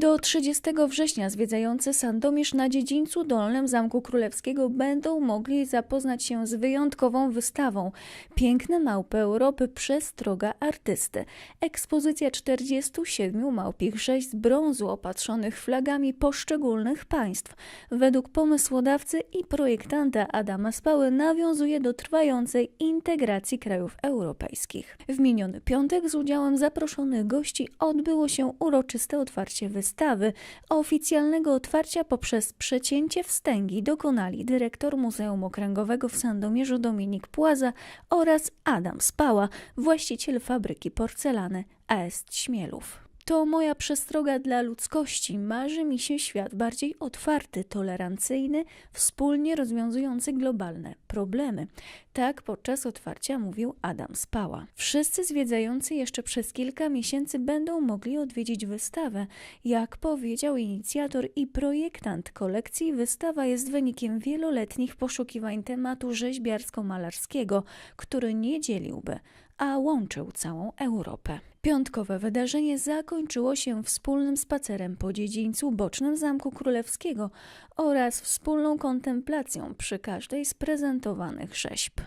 Do 30 września zwiedzający Sandomierz na dziedzińcu Dolnym Zamku Królewskiego będą mogli zapoznać się z wyjątkową wystawą Piękne małpy Europy przez droga artysty. Ekspozycja 47 małpich rzeź z brązu opatrzonych flagami poszczególnych państw. Według pomysłodawcy i projektanta Adama Spały nawiązuje do trwającej integracji krajów europejskich. W miniony piątek z udziałem zaproszonych gości odbyło się uroczyste otwarcie wystawy. Oficjalnego otwarcia poprzez przecięcie wstęgi dokonali dyrektor Muzeum Okręgowego w Sandomierzu Dominik Płaza oraz Adam Spała, właściciel fabryki porcelany AS Śmielów. To moja przestroga dla ludzkości. Marzy mi się świat bardziej otwarty, tolerancyjny, wspólnie rozwiązujący globalne problemy. Tak podczas otwarcia mówił Adam Spała. Wszyscy zwiedzający jeszcze przez kilka miesięcy będą mogli odwiedzić wystawę. Jak powiedział inicjator i projektant kolekcji, wystawa jest wynikiem wieloletnich poszukiwań tematu rzeźbiarsko-malarskiego, który nie dzieliłby, a łączył całą Europę. Piątkowe wydarzenie zakończyło się wspólnym spacerem po dziedzińcu bocznym Zamku Królewskiego oraz wspólną kontemplacją przy każdej z prezentowanych rzeźb.